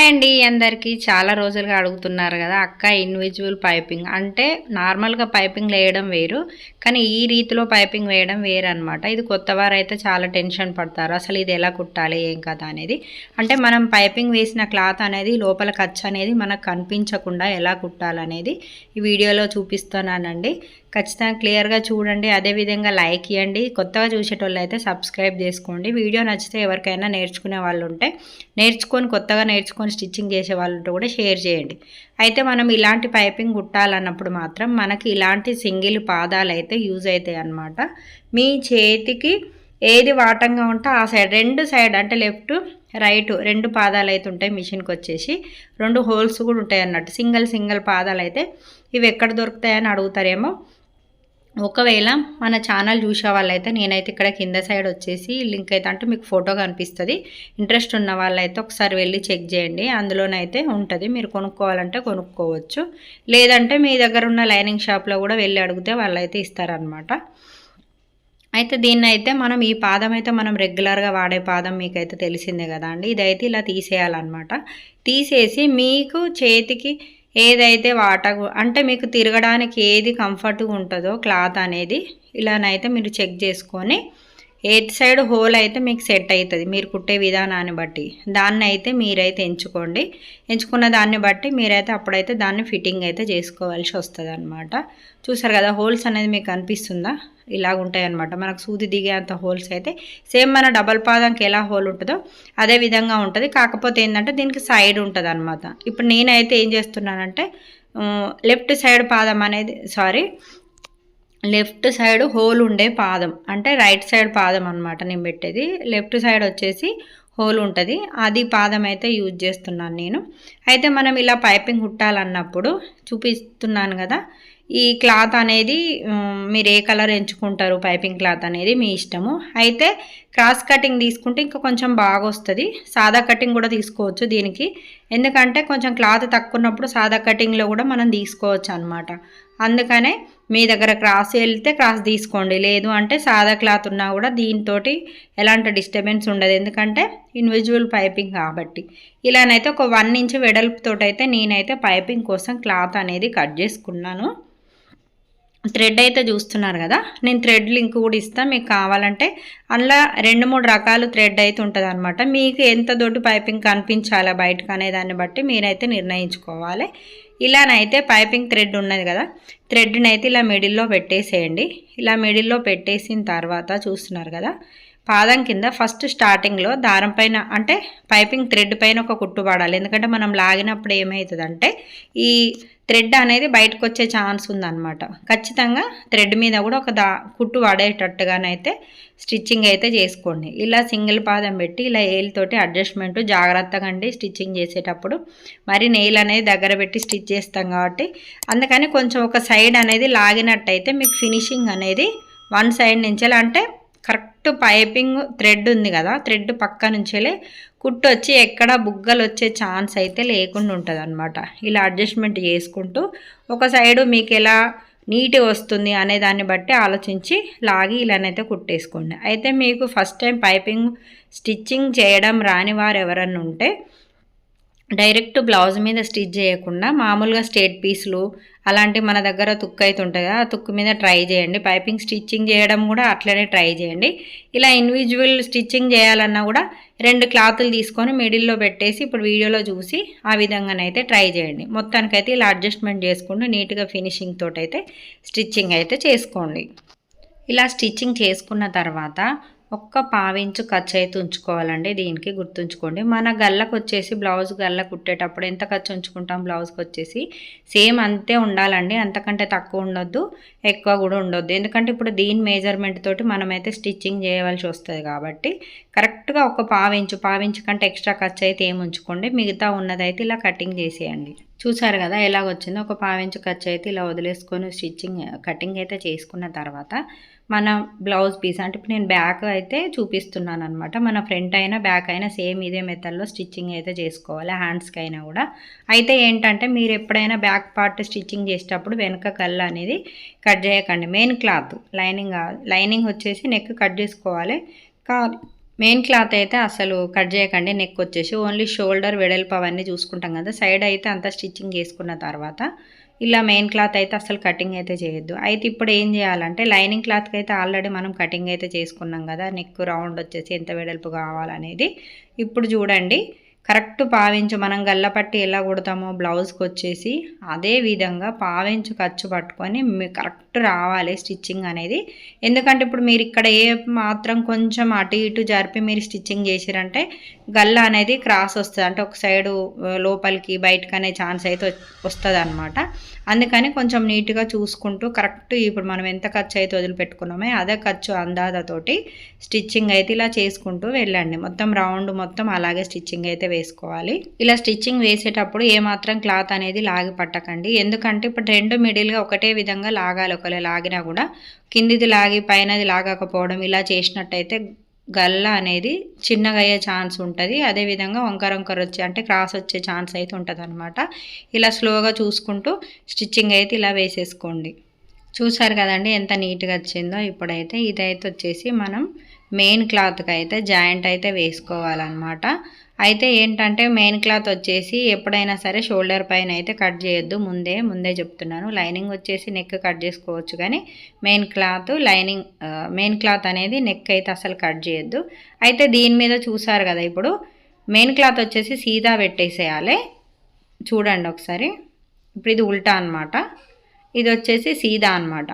Hi అండి అందరికీ. చాలా రోజులుగా అడుగుతున్నారు కదా అక్క ఇన్విజువల్ పైపింగ్. అంటే నార్మల్గా పైపింగ్ వేయడం వేరు కానీ ఈ రీతిలో పైపింగ్ వేయడం వేరు అనమాట ఇది కొత్త వారైతే అయితే చాలా టెన్షన్ పడతారు. అసలు ఇది ఎలా కుట్టాలి ఏం కదా అనేది. అంటే మనం పైపింగ్ వేసిన క్లాత్ అనేది లోపల ఖర్చు అనేది మనకు కనిపించకుండా ఎలా కుట్టాలనేది ఈ వీడియోలో చూపిస్తున్నానండి. ఖచ్చితంగా క్లియర్గా చూడండి. అదేవిధంగా లైక్ ఇవ్వండి కొత్తగా చూసేటోళ్ళు అయితే సబ్స్క్రైబ్ చేసుకోండి. వీడియో నచ్చితే ఎవరికైనా నేర్చుకునే వాళ్ళు ఉంటే నేర్చుకొని కొత్తగా నేర్చుకొని స్టిచ్చింగ్ చేసే వాళ్ళు కూడా షేర్ చేయండి. అయితే మనం ఇలాంటి పైపింగ్ కుట్టాలన్నప్పుడు మాత్రం మనకి ఇలాంటి సింగిల్ పాదాలు అయితే యూజ్ అవుతాయి అన్నమాట. మీ చేతికి ఏది వాటంగా ఉంటే ఆ సైడ్ రెండు సైడ్ అంటే లెఫ్ట్ రైట్ రెండు పాదాలు అయితే ఉంటాయి మిషన్కి వచ్చేసి రెండు హోల్స్ కూడా ఉంటాయి అన్నట్టు సింగిల్ సింగిల్ పాదాలు అయితే ఇవి ఎక్కడ దొరుకుతాయని అడుగుతారేమో ఒకవేళ మన ఛానల్ చూసే వాళ్ళైతే నేనైతే ఇక్కడ కింద సైడ్ వచ్చేసి లింక్ అయితే అంటే మీకు ఫోటో కనిపిస్తుంది. ఇంట్రెస్ట్ ఉన్న వాళ్ళైతే ఒకసారి వెళ్ళి చెక్ చేయండి. అందులోనైతే ఉంటుంది. మీరు కొనుక్కోవాలంటే కొనుక్కోవచ్చు. లేదంటే మీ దగ్గర ఉన్న లైనింగ్ షాప్లో కూడా వెళ్ళి అడిగితే వాళ్ళైతే ఇస్తారనమాట అయితే దీన్ని అయితే మనం ఈ పాదం అయితే మనం రెగ్యులర్గా వాడే పాదం మీకైతే తెలిసిందే కదా అండి. ఇదైతే ఇలా తీసేయాలన్నమాట. తీసేసి మీకు చేతికి ఏదైతే వాట అంటే మీకు తిరగడానికి ఏది కంఫర్ట్గా ఉంటుందో క్లాత్ అనేది ఇలానైతే మీరు చెక్ చేసుకొని ఎయిట్ సైడ్ హోల్ అయితే మీకు సెట్ అవుతుంది మీరు కుట్టే విధానాన్ని బట్టి. దాన్ని అయితే మీరైతే ఎంచుకోండి. ఎంచుకున్న దాన్ని బట్టి మీరైతే అప్పుడైతే దాన్ని ఫిట్టింగ్ అయితే చేసుకోవాల్సి వస్తుంది అనమాట చూసారు కదా హోల్స్ అనేది మీకు అనిపిస్తుందా ఇలాగ ఉంటాయన్నమాట మనకు సూది దిగేంత హోల్స్ అయితే సేమ్ మన డబల్ పాదంకి ఎలా హోల్ ఉంటుందో అదే విధంగా ఉంటుంది. కాకపోతే ఏంటంటే దీనికి సైడ్ ఉంటుంది అనమాట ఇప్పుడు నేనైతే ఏం చేస్తున్నానంటే లెఫ్ట్ సైడ్ పాదం అనేది సారీ లెఫ్ట్ సైడ్ హోల్ ఉండే పాదం అంటే రైట్ సైడ్ పాదం అనమాట నేను పెట్టేది. లెఫ్ట్ సైడ్ వచ్చేసి హోల్ ఉంటుంది. అది పాదం అయితే యూజ్ చేస్తున్నాను నేను. అయితే మనం ఇలా పైపింగ్ కుట్టాలన్నప్పుడు చూపిస్తున్నాను కదా ఈ క్లాత్ అనేది మీరు ఏ కలర్ ఎంచుకుంటారు పైపింగ్ క్లాత్ అనేది మీ ఇష్టము. అయితే క్రాస్ కటింగ్ తీసుకుంటే ఇంకా కొంచెం బాగా వస్తుంది సాదా కటింగ్ కూడా తీసుకోవచ్చు దీనికి. ఎందుకంటే కొంచెం క్లాత్ తక్కువ ఉన్నప్పుడు సాదా కటింగ్లో కూడా మనం తీసుకోవచ్చు అనమాట అందుకనే మీ దగ్గర క్రాస్ వెళ్తే క్రాస్ తీసుకోండి. లేదు అంటే సాదా క్లాత్ ఉన్నా కూడా దీంతో ఎలాంటి డిస్టర్బెన్స్ ఉండదు. ఎందుకంటే ఇన్విజువల్ పైపింగ్ కాబట్టి. ఇలానైతే ఒక వన్ ఇంచ్ వెడల్పుతోటైతే నేనైతే పైపింగ్ కోసం క్లాత్ అనేది కట్ చేసుకున్నాను. థ్రెడ్ అయితే చూస్తున్నారు కదా? నేను థ్రెడ్ లింక్ కూడా ఇస్తాను మీకు కావాలంటే అందులో రెండు మూడు రకాలు థ్రెడ్ అయితే ఉంటుంది అనమాట మీకు ఎంత దొడ్డు పైపింగ్ కనిపించాలా బయటకు అనే దాన్ని బట్టి మీరైతే నిర్ణయించుకోవాలి. ఇలానైతే పైపింగ్ థ్రెడ్ ఉన్నది కదా. థ్రెడ్ని అయితే ఇలా మిడిల్లో పెట్టేసేయండి. ఇలా మిడిల్లో పెట్టేసిన తర్వాత చూస్తున్నారు కదా. పాదం కింద ఫస్ట్ స్టార్టింగ్లో దారం పైన అంటే పైపింగ్ థ్రెడ్ పైన ఒక కుట్టు పడాలి ఎందుకంటే మనం లాగినప్పుడు ఏమవుతుందంటే ఈ థ్రెడ్ అనేది బయటకు వచ్చే ఛాన్స్ ఉందన్నమాట. ఖచ్చితంగా థ్రెడ్ మీద కూడా ఒక దా కుట్టు పడేటట్టుగానైతే స్టిచ్చింగ్ అయితే చేసుకోండి. ఇలా సింగిల్ పాదం పెట్టి ఇలా ఏలుతోటి అడ్జస్ట్మెంట్ జాగ్రత్తగా అండి స్టిచ్చింగ్ చేసేటప్పుడు. మరి నెయిల్ అనేది దగ్గర పెట్టి స్టిచ్ చేస్తాం కాబట్టి. అందుకని కొంచెం ఒక సైడ్ అనేది లాగినట్టయితే మీకు ఫినిషింగ్ అనేది వన్ సైడ్ నుంచి అంటే కరెక్ట్ పైపింగ్ థ్రెడ్ ఉంది కదా థ్రెడ్ పక్క నుంచేలే కుట్టు వచ్చి ఎక్కడ బుగ్గలు వచ్చే ఛాన్స్ అయితే లేకుండా ఉంటుంది అనమాట ఇలా అడ్జస్ట్మెంట్ చేసుకుంటూ ఒక సైడు మీకు ఎలా నీట్ వస్తుంది అనే దాన్ని బట్టి ఆలోచించి లాగి ఇలానైతే కుట్టేసుకోండి. అయితే మీకు ఫస్ట్ టైం పైపింగ్ స్టిచ్చింగ్ చేయడం రాని వారు ఎవరన్నా ఉంటే డైరెక్ట్ బ్లౌజ్ మీద స్టిచ్ చేయకుండా మామూలుగా స్టేట్ పీసులు అలాంటి మన దగ్గర తుక్కు అయితే ఉంటుంది ఆ తుక్కు మీద ట్రై చేయండి. పైపింగ్ స్టిచ్చింగ్ చేయడం కూడా అట్లనే ట్రై చేయండి. ఇలా ఇండివిజువల్ స్టిచ్చింగ్ చేయాలన్నా కూడా రెండు క్లాతులు తీసుకొని మిడిల్లో పెట్టేసి ఇప్పుడు వీడియోలో చూసి ఆ విధంగానైతే ట్రై చేయండి. మొత్తానికైతే ఇలా అడ్జస్ట్మెంట్ చేసుకుంటూ నీట్గా ఫినిషింగ్ తోటైతే స్టిచ్చింగ్ అయితే చేసుకోండి. ఇలా స్టిచ్చింగ్ చేసుకున్న తర్వాత ఒక్క పావించు ఖర్చు అయితే ఉంచుకోవాలండి. దీనికి గుర్తుంచుకోండి. మన గల్లకు వచ్చేసి బ్లౌజ్ గల్ల కుట్టేటప్పుడు ఎంత ఖర్చు ఉంచుకుంటాం బ్లౌజ్కి వచ్చేసి? సేమ్ అంతే ఉండాలండి. అంతకంటే తక్కువ ఉండొద్దు. ఎక్కువ కూడా ఉండొద్దు. ఎందుకంటే ఇప్పుడు దీని మేజర్మెంట్ తోటి మనమైతే స్టిచ్చింగ్ చేయవలసి వస్తుంది కాబట్టి కరెక్ట్గా ఒక పావించు పావించు కంటే ఎక్స్ట్రా ఖర్చు అయితే ఏమి ఉంచుకోండి. మిగతా ఉన్నదైతే ఇలా కటింగ్ చేసేయండి. చూసారు కదా ఎలాగొచ్చిందో. ఒక పావించు ఖర్చు అయితే ఇలా వదిలేసుకొని స్టిచ్చింగ్ కటింగ్ అయితే చేసుకున్న తర్వాత మన బ్లౌజ్ పీస్ అంటే ఇప్పుడు నేను బ్యాక్ అయితే చూపిస్తున్నాను అనమాట మన ఫ్రంట్ అయినా బ్యాక్ అయినా సేమ్ ఇదే మెథడ్లో స్టిచ్చింగ్ అయితే చేసుకోవాలి హ్యాండ్స్కి అయినా కూడా. అయితే ఏంటంటే మీరు ఎప్పుడైనా బ్యాక్ పార్ట్ స్టిచ్చింగ్ చేసేటప్పుడు వెనక కళ్ళు అనేది కట్ చేయకండి. మెయిన్ క్లాత్ లైనింగ్ లైనింగ్ వచ్చేసి నెక్ కట్ చేసుకోవాలి. కా మెయిన్ క్లాత్ అయితే అసలు కట్ చేయకండి నెక్ వచ్చేసి ఓన్లీ షోల్డర్ వెడల్పు అవన్నీ చూసుకుంటాం కదా. సైడ్ అయితే అంతా స్టిచ్చింగ్ చేసుకున్న తర్వాత ఇలా మెయిన్ క్లాత్ అయితే అసలు కటింగ్ అయితే చేయొద్దు. అయితే ఇప్పుడు ఏం చేయాలంటే లైనింగ్ క్లాత్కి అయితే ఆల్రెడీ మనం కటింగ్ అయితే చేసుకున్నాం కదా. నెక్ రౌండ్ వచ్చేసి ఎంత వెడల్పు కావాలనేది. ఇప్పుడు చూడండి కరెక్ట్ పావించు మనం గల్లపట్టి ఎలా కుడతామో బ్లౌజ్కి వచ్చేసి అదే విధంగా పావించు ఖర్చు పట్టుకొని కరెక్ట్ రావాలి స్టిచ్చింగ్ అనేది. ఎందుకంటే ఇప్పుడు మీరు ఇక్కడ ఏ మాత్రం కొంచెం అటు ఇటు జరిపి మీరు స్టిచ్చింగ్ చేసిరంటే గల్ల అనేది క్రాస్ వస్తుంది. అంటే ఒక సైడు లోపలికి బయటకు అనే ఛాన్స్ అయితే వస్తుంది అనమాట అందుకని కొంచెం నీట్గా చూసుకుంటూ కరెక్ట్ ఇప్పుడు మనం ఎంత ఖర్చు అయితే వదిలిపెట్టుకున్నామో అదే ఖర్చు అందాదతోటి స్టిచ్చింగ్ అయితే ఇలా చేసుకుంటూ వెళ్ళండి. మొత్తం రౌండ్ మొత్తం అలాగే స్టిచ్చింగ్ అయితే వేసుకోవాలి. ఇలా స్టిచ్చింగ్ వేసేటప్పుడు ఏమాత్రం క్లాత్ అనేది లాగి పట్టకండి. ఎందుకంటే ఇప్పుడు రెండు మిడిల్గా ఒకటే విధంగా లాగాలి. ఒకవేళ లాగినా కూడా కిందిది లాగి పైనది లాగకపోవడం ఇలా చేసినట్టయితే గల్ల అనేది చిన్నగా అయ్యే ఛాన్స్ ఉంటుంది. అదేవిధంగా వంకర వంకర వచ్చే అంటే క్రాస్ వచ్చే ఛాన్స్ అయితే ఉంటుంది అనమాట ఇలా స్లోగా చూసుకుంటూ స్టిచ్చింగ్ అయితే ఇలా వేసేసుకోండి. చూసారు కదండి ఎంత నీట్గా వచ్చిందో. ఇప్పుడైతే ఇదైతే వచ్చేసి మనం మెయిన్ క్లాత్కి అయితే జాయింట్ అయితే వేసుకోవాలన్నమాట. అయితే ఏంటంటే మెయిన్ క్లాత్ వచ్చేసి ఎప్పుడైనా సరే షోల్డర్ పైన అయితే కట్ చేయొద్దు. ముందే ముందే చెప్తున్నాను. లైనింగ్ వచ్చేసి నెక్ కట్ చేసుకోవచ్చు కానీ main cloth lining main cloth అనేది నెక్ అయితే అసలు కట్ చేయొద్దు. అయితే దీని మీద చూసారు కదా ఇప్పుడు మెయిన్ క్లాత్ వచ్చేసి సీదా పెట్టేసేయాలి. చూడండి ఒకసారి. ఇప్పుడు ఇది ఉల్టా అనమాట ఇది వచ్చేసి సీదా అనమాట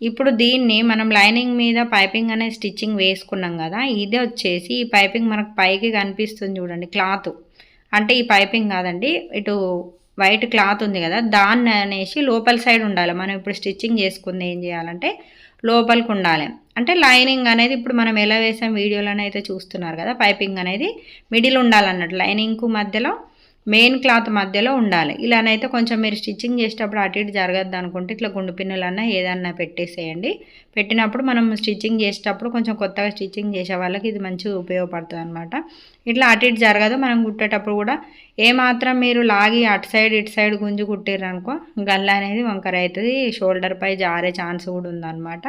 ఇప్పుడు దీన్ని మనం లైనింగ్ మీద పైపింగ్ అనే స్టిచ్చింగ్ వేసుకున్నాం కదా ఇది వచ్చేసి ఈ పైపింగ్ మనకు పైకి కనిపిస్తుంది చూడండి క్లాత్. అంటే ఈ పైపింగ్ కాదండి ఇటు వైట్ క్లాత్ ఉంది కదా దాన్ని అనేసి లోపల సైడ్ ఉండాలి. మనం ఇప్పుడు స్టిచ్చింగ్ చేసుకుంది ఏం చేయాలంటే లోపలికి ఉండాలి. అంటే లైనింగ్ అనేది ఇప్పుడు మనం ఎలా వేసాం వీడియోలోనే అయితే చూస్తున్నారు కదా పైపింగ్ అనేది మిడిల్ ఉండాలన్నట్టు. లైనింగ్కు మధ్యలో మెయిన్ క్లాత్ మధ్యలో ఉండాలి. ఇలానైతే కొంచెం మీరు స్టిచ్చింగ్ చేసేటప్పుడు అటు ఇటు జరగద్దు అనుకుంటే ఇట్లా గుండు పిన్నులన్నా ఏదన్నా పెట్టేసేయండి. పెట్టినప్పుడు మనం స్టిచ్చింగ్ చేసేటప్పుడు కొంచెం కొత్తగా స్టిచ్చింగ్ చేసే వాళ్ళకి ఇది మంచిగా ఉపయోగపడుతుంది అనమాట ఇట్లా అటు ఇటు జరగదు. మనం కుట్టేటప్పుడు కూడా ఏమాత్రం మీరు లాగి అటు సైడ్ ఇటు సైడ్ గుంజు కుట్టిర్రనుకో గల్ల అనేది వంకర అవుతుంది. షోల్డర్ పై జారే ఛాన్స్ కూడా ఉందన్నమాట.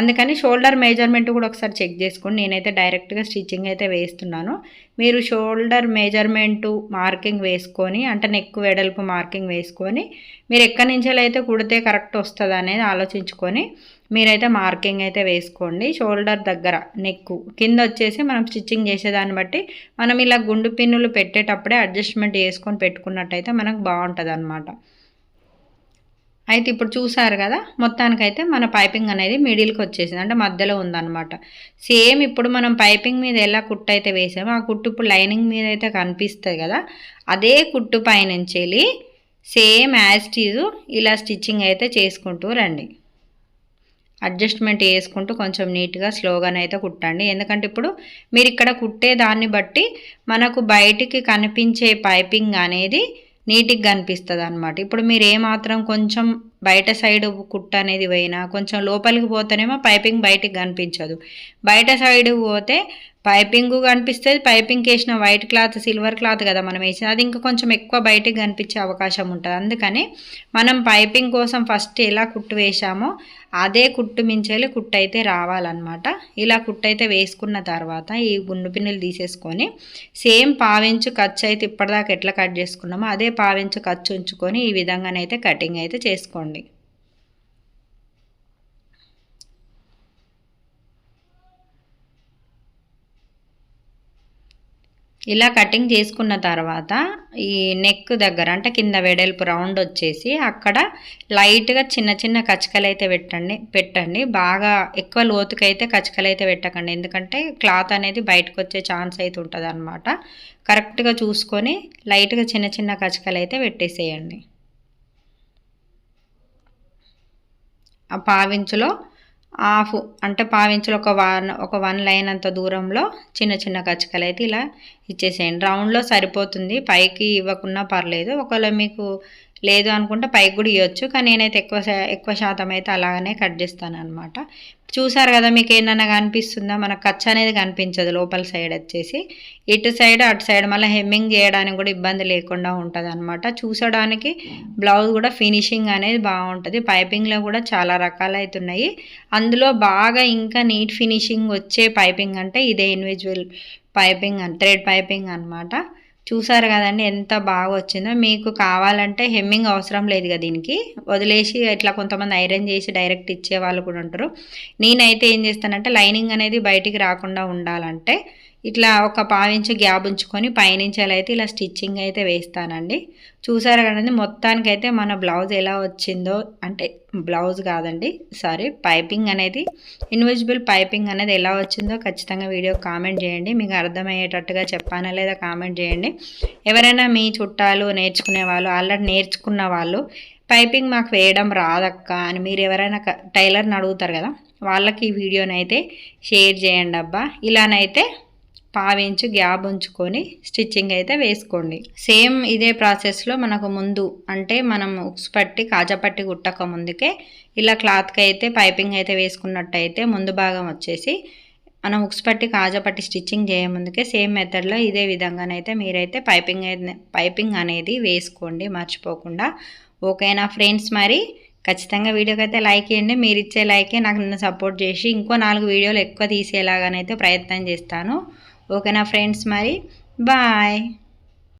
అందుకని షోల్డర్ మెజర్మెంట్ కూడా ఒకసారి చెక్ చేసుకోండి. నేనైతే డైరెక్ట్గా స్టిచ్చింగ్ అయితే వేస్తున్నాను. మీరు షోల్డర్ మెజర్మెంటు మార్కింగ్ వేసుకొని అంటే నెక్ వెడల్పు మార్కింగ్ వేసుకొని మీరు ఎక్కడి నుంచి అయితే కుడితే కరెక్ట్ వస్తుంది అనేది ఆలోచించుకొని మీరైతే మార్కింగ్ అయితే వేసుకోండి. షోల్డర్ దగ్గర నెక్ కింద వచ్చేసి మనం స్టిచ్చింగ్ చేసేదాన్ని బట్టి మనం ఇలా గుండు పిన్నులు పెట్టేటప్పుడే అడ్జస్ట్మెంట్ చేసుకొని పెట్టుకున్నట్టయితే మనకు బాగుంటుంది అనమాట అయితే ఇప్పుడు చూసారు కదా మొత్తానికైతే మన పైపింగ్ అనేది మిడిల్కి వచ్చేసింది. అంటే మధ్యలో ఉందన్నమాట. సేమ్ ఇప్పుడు మనం పైపింగ్ మీద ఎలా కుట్టు అయితే వేసామో ఆ కుట్టు ఇప్పుడు లైనింగ్ మీద అయితే కనిపిస్తుంది కదా అదే కుట్టు పైనుంచి వెళ్ళి సేమ్ యాస్టీజు ఇలా స్టిచ్చింగ్ అయితే చేసుకుంటూ రండి. అడ్జస్ట్మెంట్ చేసుకుంటూ కొంచెం నీట్గా స్లోగానైతే కుట్టండి. ఎందుకంటే ఇప్పుడు మీరు ఇక్కడ కుట్టే దాన్ని బట్టి మనకు బయటికి కనిపించే పైపింగ్ అనేది నీట్గా కనిపిస్తుంది అనమాట ఇప్పుడు మీరు ఏమాత్రం కొంచెం బయట సైడ్ కుట్ట అనేది పోయినా కొంచెం లోపలికి పోతేనేమో పైపింగ్ బయటికి కనిపించదు. బయట సైడ్ పోతే పైపింగ్ కనిపిస్తుంది పైపింగ్ వేసిన వైట్ క్లాత్ సిల్వర్ క్లాత్ కదా మనం వేసిన అది ఇంకా కొంచెం ఎక్కువ బయటికి కనిపించే అవకాశం ఉంటుంది. అందుకని మనం పైపింగ్ కోసం ఫస్ట్ ఎలా కుట్టు వేసామో అదే కుట్టు మించేలి కుట్టు అయితే రావాలన్నమాట. ఇలా కుట్టు అయితే వేసుకున్న తర్వాత ఈ గుండు పిన్నులు తీసేసుకొని సేమ్ పావించు ఖర్చు అయితే ఇప్పటిదాకా ఎట్లా కట్ చేసుకున్నామో అదే పావించు ఖర్చు ఉంచుకొని ఈ విధంగానైతే కటింగ్ అయితే చేసుకోండి. ఇలా కటింగ్ చేసుకున్న తర్వాత ఈ నెక్ దగ్గర అంటే కింద వెడల్పు రౌండ్ వచ్చేసి అక్కడ లైట్గా చిన్న చిన్న కచకలు అయితే పెట్టండి పెట్టండి. బాగా ఎక్కువ లోతుకైతే కచకలు అయితే పెట్టకండి. ఎందుకంటే క్లాత్ అనేది బయటకు వచ్చే ఛాన్స్ అయితే ఉంటుంది అనమాట కరెక్ట్గా చూసుకొని లైట్గా చిన్న చిన్న కచకలు అయితే పెట్టేసేయండి. ఆ పావించులో హాఫ్ అంటే పావించులు ఒక వన్ ఒక వన్ లైన్ అంత దూరంలో చిన్న చిన్న కచ్చకలు అయితే ఇలా ఇచ్చేసేయండి. రౌండ్లో సరిపోతుంది. పైకి ఇవ్వకున్నా పర్లేదు. ఒకవేళ మీకు లేదు అనుకుంటే పైకి కూడా ఇవ్వచ్చు కానీ నేనైతే ఎక్కువ ఎక్కువ శాతం అయితే అలాగనే కట్ చేస్తాను అనమాట చూసారు కదా మీకు ఏంటన్నా కనిపిస్తుందా? మనకు ఖర్చు అనేది కనిపించదు. లోపల సైడ్ వచ్చేసి. ఇటు సైడ్ అటు సైడ్ మళ్ళీ హెమ్మింగ్ చేయడానికి కూడా ఇబ్బంది లేకుండా ఉంటుంది అనమాట చూసడానికి బ్లౌజ్ కూడా ఫినిషింగ్ అనేది బాగుంటుంది. పైపింగ్లో కూడా చాలా రకాలు అవుతున్నాయి అందులో బాగా ఇంకా నీట్ ఫినిషింగ్ వచ్చే పైపింగ్ అంటే ఇదే ఇండివిజువల్ పైపింగ్ థ్రెడ్ పైపింగ్ అనమాట చూసారు కదండి ఎంత బాగా వచ్చిందో. మీకు కావాలంటే హెమ్మింగ్ అవసరం లేదు కదా దీనికి. వదిలేసి ఇట్లా కొంతమంది ఐరన్ చేసి డైరెక్ట్ ఇచ్చే వాళ్ళు కూడా ఉంటారు. నేనైతే ఏం చేస్తానంటే లైనింగ్ అనేది బయటికి రాకుండా ఉండాలంటే ఇట్లా ఒక పావించి గ్యాప్ ఉంచుకొని పైనుంచి ఎలా అయితే ఇలా స్టిచ్చింగ్ అయితే వేస్తానండి. చూసారు కదండి మొత్తానికి అయితే మన బ్లౌజ్ ఎలా వచ్చిందో అంటే బ్లౌజ్ కాదండి సారీ పైపింగ్ అనేది ఇన్విజిబుల్ పైపింగ్ అనేది ఎలా వచ్చిందో ఖచ్చితంగా వీడియో కామెంట్ చేయండి. మీకు అర్థమయ్యేటట్టుగా చెప్పానా లేదా కామెంట్ చేయండి. ఎవరైనా మీ చుట్టాలు నేర్చుకునే వాళ్ళు ఆల్రెడీ నేర్చుకున్న వాళ్ళు పైపింగ్ మాకు వేయడం రాదక్క అని మీరు ఎవరైనా టైలర్ని అడుగుతారు కదా వాళ్ళకి ఈ వీడియోనైతే షేర్ చేయండి అబ్బా. ఇలానైతే పావించు గ్యాప్ ఉంచుకొని స్టిచ్చింగ్ అయితే వేసుకోండి. సేమ్ ఇదే ప్రాసెస్లో మనకు ముందు అంటే మనం ఉక్స్ పట్టి కాజాపట్టి కుట్టక ముందుకే ఇలా క్లాత్కి అయితే పైపింగ్ అయితే వేసుకున్నట్టయితే ముందు భాగం వచ్చేసి మనం ఉక్స్ పట్టి కాజాపట్టి స్టిచ్చింగ్ చేయముందుకే సేమ్ మెథడ్లో ఇదే విధంగానైతే మీరైతే పైపింగ్ పైపింగ్ అనేది వేసుకోండి మర్చిపోకుండా. ఓకేనా ఫ్రెండ్స్ మరి? ఖచ్చితంగా వీడియోకి అయితే లైక్ చేయండి. మీరు ఇచ్చే లైకే నాకు నన్ను సపోర్ట్ చేసి ఇంకో నాలుగు వీడియోలు ఎక్కువ తీసేలాగానైతే ప్రయత్నం చేస్తాను. ఓకేనా ఫ్రెండ్స్ మరి బాయ్